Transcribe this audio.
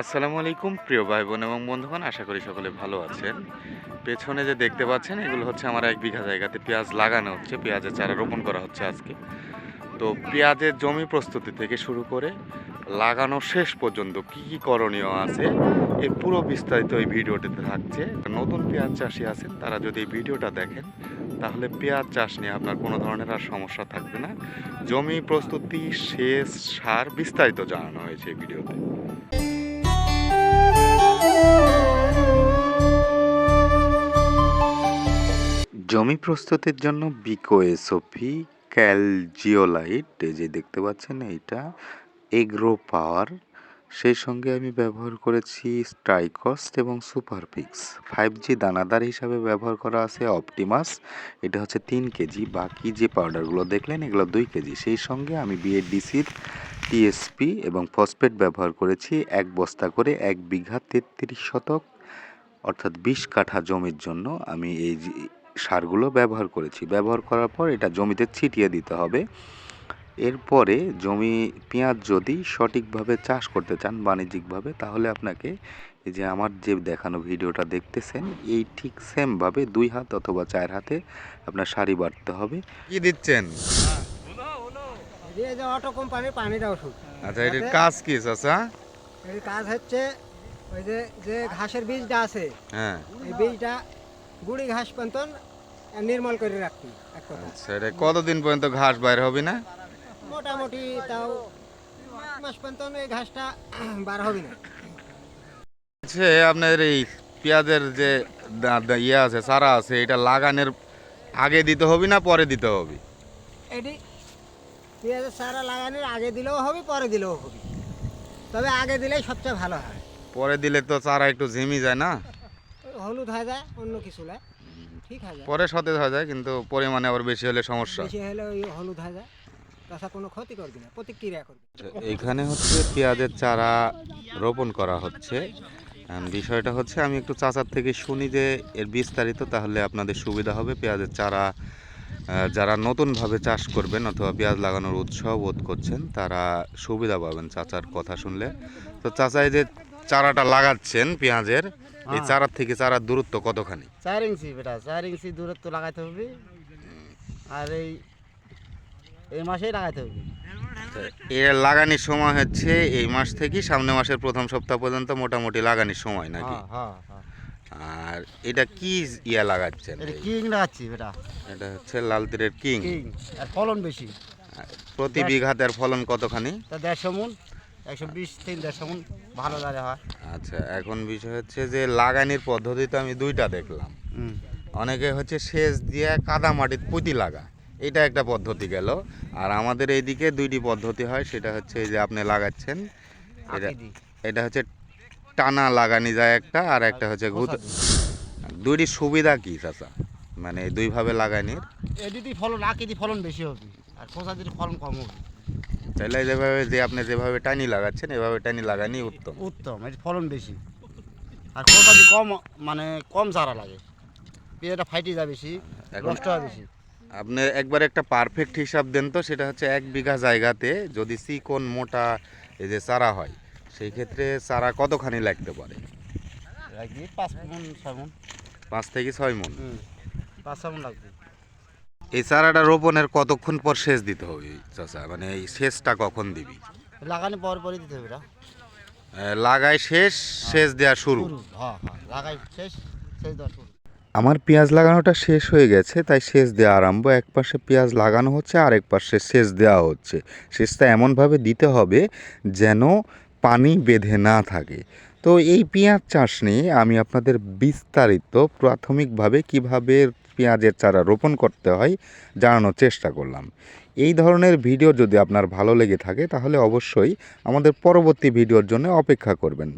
আসসালামু আলাইকুম, প্রিয় ভাই বোন এবং বন্ধুগণ, আশা করি সকলে ভালো আছেন। পেছনে যে দেখতে পাচ্ছেন, এগুলো হচ্ছে আমার এক বিঘা জায়গাতে পেঁয়াজ লাগানো হচ্ছে, পেঁয়াজের চারা রোপণ করা হচ্ছে আজকে। তো পেঁয়াজের জমি প্রস্তুতি থেকে শুরু করে লাগানো শেষ পর্যন্ত কি কি করণীয় আছে এই পুরো বিস্তারিত এই ভিডিওটিতে থাকছে। নতুন পেঁয়াজ চাষি আছেন, তারা যদি এই ভিডিওটা দেখেন, তাহলে পেঁয়াজ চাষ নিয়ে আপনার কোনো ধরনের আর সমস্যা থাকবে না। জমি প্রস্তুতি শেষ সার বিস্তারিত জানানো হয়েছে এই ভিডিওতে। জমি প্রস্তুতের জন্য বিকো এসওপি ক্যালজিওলাইট যে দেখতে পাচ্ছেন এইটা, এগ্রো পাওয়ার, সেই সঙ্গে আমি ব্যবহার করেছি স্ট্রাইকস্ট এবং সুপারপিক্স ফাইভ জি দানাদার হিসাবে ব্যবহার করা আছে অপটিমাস, এটা হচ্ছে তিন কেজি। বাকি যে পাউডারগুলো দেখলেন, এগুলো দুই কেজি। সেই সঙ্গে আমি বিএডিসির টিএসপি এবং ফসফেট ব্যবহার করেছি এক বস্তা করে এক বিঘা তেত্রিশ শতক, অর্থাৎ বিশ কাঠা জমির জন্য। আমি এই সারগুলো ব্যবহার করেছি। ব্যবহার করার পর এটা জমিতে ছিটিয়ে দিতে হবে। এরপরে জমি পেঁয়াজ যদি সঠিকভাবে চাষ করতে চান বাণিজ্যিকভাবে তাহলে আপনাকে এই যে আমার যে দেখানো ভিডিওটা দেখতেছেন এই ঠিক সেমভাবে দুই হাত অথবা চার হাতে আপনার সারি বাড়তে হবে। কি দিচ্ছেন? অটো কোম্পানির পানিটা ওষুধ। আচ্ছা এটার কাজ কি চাচা? এর কাজ হচ্ছে ওই যে যে ঘাসের বীজটা আছে হ্যাঁ। এই বীজটা গুড়ি ঘাস পর্যন্ত নির্মল করে রাখতি এক কথা। আচ্ছা এটা কতদিন পর্যন্ত ঘাস বাইর হবে না? মোটামুটি তাও মাস পর্যন্ত এই ঘাসটা বার হবে না। হচ্ছে আপনার এই পেঁয়াজের যে ইয়ে আছে চারা আছে এটা লাগানোর আগে দিতে হবে না পরে দিতে হবে? এটি পেঁয়াজের চারা লাগানোর আগে দিলেও হবে পরে দিলেও হবে। তবে আগে দিলেই সবচেয়ে ভালো হয়। পরে দিলে তো চারা একটু ঝিমি যায় না? হলুদ হয়ে যায় অন্য কিছু না ঠিক হয়ে যায়। পরে সতেজ হয়ে যায় কিন্তু পরিমাণে আবার বেশি হলে সমস্যা। বেশি হলে ওই হলুদ হয়ে যায়। তাছাড়া কোনো ক্ষতি করবি না প্রতিক্রিয়া করবি। এখানে হচ্ছে পেঁয়াজের চারা রোপণ করা হচ্ছে। বিষয়টা হচ্ছে আমি একটু চাচার থেকে শুনি যে এর বিস্তারিত তাহলে আপনাদের সুবিধা হবে। পেঁয়াজের চারা যারা নতুনভাবে চাষ করবেন অথবা পেঁয়াজ লাগানোর উৎসাহ বোধ করছেন তারা সুবিধা পাবেন চাচার কথা শুনলে। তো চাচা এই যে চারাটা লাগাচ্ছেন পেঁয়াজের এই। চারার থেকে চারার দূরত্ব কতখানি? চার ইঞ্চি বেটা চার ইঞ্চি দূরত্ব লাগাইতে হবে। আর এই এই মাসেই লাগাইতে হবে। এর লাগানির সময় হচ্ছে এই মাস থেকে সামনে মাসের প্রথম সপ্তাহ পর্যন্ত মোটামুটি লাগানির সময় নাকি? হ্যাঁ হ্যাঁ হ্যাঁ। আর এটা কি ইয়া লাগাচ্ছেন? কিং লাগাচ্ছি বেটা। এটা হচ্ছে লাল তীরের কিং। আর ফলন বেশি। প্রতি দেড়- বিঘাতে আর ফলন কতখানি? তা দেড়শো মন। একশো বিশ থেকে দেড়শো ভালো দাঁড়ে হয়। আচ্ছা এখন বিষয় হচ্ছে যে লাগানির পদ্ধতি তো আমি দুইটা দেখলাম। অনেকে হচ্ছে সেচ দিয়ে কাদা মাটির পুঁতি লাগা এটা একটা পদ্ধতি গেল। আর আমাদের এইদিকে দুইটি পদ্ধতি হয় সেটা হচ্ছে এই যে আপনি লাগাচ্ছেন এটা এটা হচ্ছে টানা লাগানি যায় একটা আর একটা হচ্ছে ঘুত দুইটি সুবিধা কি চাচা? মানে দুইভাবে লাগানির? এ যদি ফলন আঁকি ফলন বেশি হবে আর খোসা দিলে ফলন কম হবে। তাহলে যেভাবে যে আপনি যেভাবে টানি লাগাচ্ছেন এভাবে টানি লাগানি উত্তম। উত্তম এর ফলন বেশি। আর খোসা কম মানে কম চারা লাগে। পেঁয়াজটা ফাইটে যায় বেশি নষ্ট হয় বেশি। আপনি একবার একটা পারফেক্ট হিসাব দেন তো সেটা হচ্ছে এক বিঘা জায়গাতে যদি চিকন মোটা এই যে চারা হয় সেই ক্ষেত্রে চারা কতখানি লাগতে পারে? পাঁচ মন ছয় মন। পাঁচ থেকে ছয় মন। পাঁচ ছয় মন লাগবে। এই চারাটা রোপণের কতক্ষণ পর সেচ দিতে হবে চাচা? মানে এই সেচটা কখন দিবি? লাগানি পর পরই দিতে হবে লাগাই শেষ সেচ দেওয়া শুরু। শুরু হ্যাঁ হ্যাঁ লাগাই শেষ শেষ দেওয়া শুরু। আমার পেঁয়াজ লাগানোটা শেষ হয়ে গেছে তাই সেচ দেওয়া আরম্ভ। এক পাশে পেঁয়াজ লাগানো হচ্ছে আর এক পাশে সেচ দেওয়া হচ্ছে। সেচটা এমনভাবে দিতে হবে যেন পানি বেঁধে না থাকে। তো এই পেঁয়াজ চাষ নিয়ে আমি আপনাদের বিস্তারিত প্রাথমিকভাবে কীভাবে পেঁয়াজের চারা রোপণ করতে হয়, জানানোর চেষ্টা করলাম। এই ধরনের ভিডিও যদি আপনার ভালো লেগে থাকে, তাহলে অবশ্যই আমাদের পরবর্তী ভিডিওর জন্য অপেক্ষা করবেন।